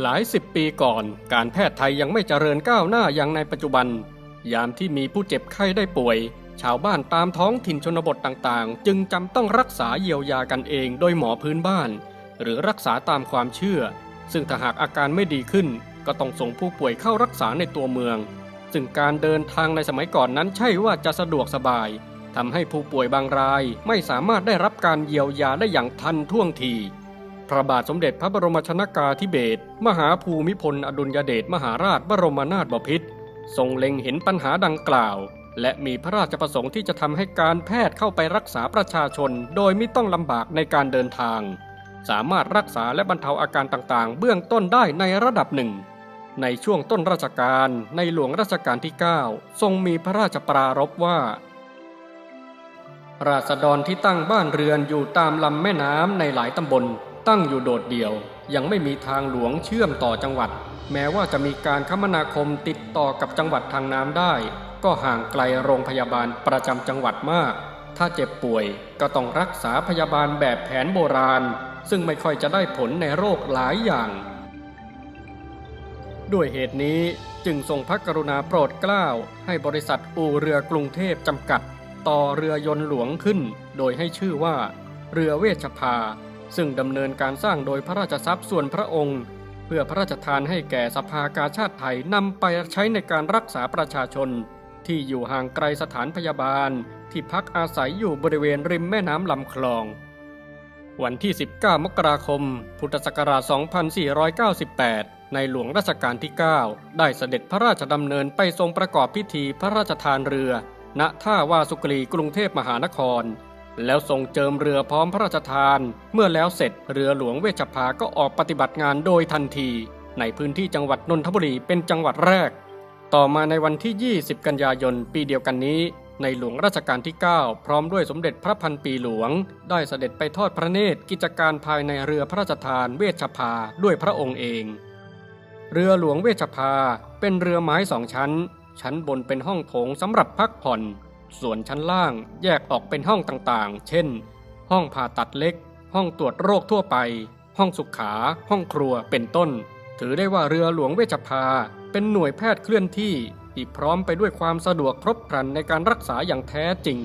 หลายสิบปีก่อน การแพทย์ไทยยังไม่เจริญก้าวหน้าอย่างในปัจจุบัน ยามที่มีผู้เจ็บไข้ได้ป่วย ชาวบ้านตามท้องถิ่นชนบทต่างๆ จึงจำต้องรักษาเยียวยากันเองโดยหมอพื้นบ้าน หรือรักษาตามความเชื่อ ซึ่งถ้าหากอาการไม่ดีขึ้น ก็ต้องส่งผู้ป่วยเข้ารักษาในตัวเมือง ซึ่งการเดินทางในสมัยก่อนนั้นใช่ว่าจะสะดวกสบายทำให้ผู้ป่วยบางรายไม่สามารถได้รับการเยียวยาได้อย่างทันท่วงที พระบาทสมเด็จพระบรมชนากาธิเบศรมหาภูมิพลอดุลยเดชมหาราชบรมนาถบพิตรทรงเล็งเห็นปัญหาดังกล่าว และมีพระราชประสงค์ที่จะทำให้การแพทย์เข้าไปรักษาประชาชน โดยไม่ต้องลำบากในการเดินทาง สามารถรักษาและบรรเทาอาการต่างๆ เบื้องต้นได้ในระดับหนึ่ง ในช่วงต้นราชการในหลวงรัชกาลที่ 9 ทรงมีพระราชปรารภว่าราษฎรที่ตั้งบ้านเรือนอยู่ตามลำแม่น้ำในหลายตำบล ตั้งอยู่โดดเดี่ยว ยังไม่มีทางหลวงเชื่อมต่อจังหวัด แม้ว่าจะมีการคมนาคมติดต่อกับจังหวัดทางน้ำได้ ก็ห่างไกลโรงพยาบาลประจำจังหวัดมาก ถ้าเจ็บป่วยก็ต้องรักษาพยาบาลแบบแผนโบราณ ซึ่งไม่ค่อยจะได้ผลในโรคหลายอย่าง ด้วยเหตุนี้จึงทรงพระกรุณาโปรดเกล้าให้บริษัทอู่เรือกรุงเทพจำกัด ต่อเรือยนต์หลวงขึ้น โดยให้ชื่อว่า เรือเวชภา ซึ่งดำเนินการสร้างโดยพระราชทรัพย์ส่วนพระองค์ เพื่อพระราชทานให้แก่สภากาชาติไทยนำไปใช้ในการรักษาประชาชน ที่อยู่ห่างไกลสถานพยาบาล ที่พักอาศัยอยู่บริเวณริมแม่น้ำลำคลอง วันที่ 19 มกราคม พุทธศักราช 2498 ในหลวงรัชกาลที่ 9 ได้เสด็จพระราชดำเนินไปทรงประกอบพิธีพระราชทานเรือ ณท่าวาสุกรีกรุงเทพมหานคร แล้วทรงเจิมเรือพร้อมพระราชทาน เมื่อแล้วเสร็จเรือหลวงเวชภาก็ออกปฏิบัติงานโดยทันที ในพื้นที่จังหวัดนนทบุรีเป็นจังหวัดแรก ต่อมาในวันที่ 20 กันยายน ปีเดียวกันนี้ ในหลวงรัชกาลที่ 9 พร้อมด้วยสมเด็จพระพันปีหลวง ได้เสด็จไปทอดพระเนตรกิจการภายในเรือพระราชทานเวชภาด้วยพระองค์เอง เรือหลวงเวชภาเป็นเรือไม้สองชั้น ชั้นบนเป็นห้องโถงสำหรับพักผ่อน ส่วนชั้นล่างแยกออกเป็นห้องต่างๆ เช่น ห้องผ่าตัดเล็ก ห้องตรวจโรคทั่วไป ห้องสุขา ห้องครัวเป็นต้น ถือได้ว่าเรือหลวงเวชภา เป็นหน่วยแพทย์เคลื่อนที่ที่พร้อมไปด้วยความสะดวกครบครันในการรักษาอย่างแท้จริง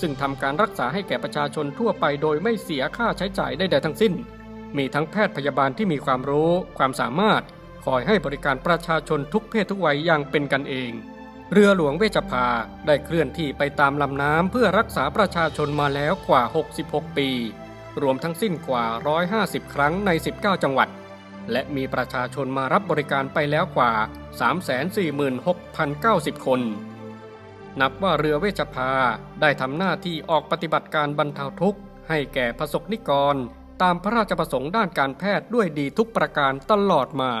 ซึ่งทำการรักษาให้แก่ประชาชนทั่วไปโดยไม่เสียค่าใช้จ่ายใดๆทั้งสิ้น มีทั้งแพทย์พยาบาลที่มีความรู้ ความสามารถคอยให้บริการประชาชนทุกเพศทุกวัยอย่างเป็นกันเอง เรือหลวงเวชภาได้เคลื่อนที่ไปตามลำน้ำเพื่อรักษาประชาชนมาแล้วกว่า 66 ปี รวมทั้งสิ้นกว่า 150 ครั้งใน 19 จังหวัด และมีประชาชนมารับบริการไปแล้วกว่า 346,090 คน นับว่าเรือเวชภาได้ทำหน้าที่ออกปฏิบัติการบรรเทาทุกข์ให้แก่ประสบนิกร ตามพระราชประสงค์ด้านการแพทย์ด้วยดีทุกประการตลอดมา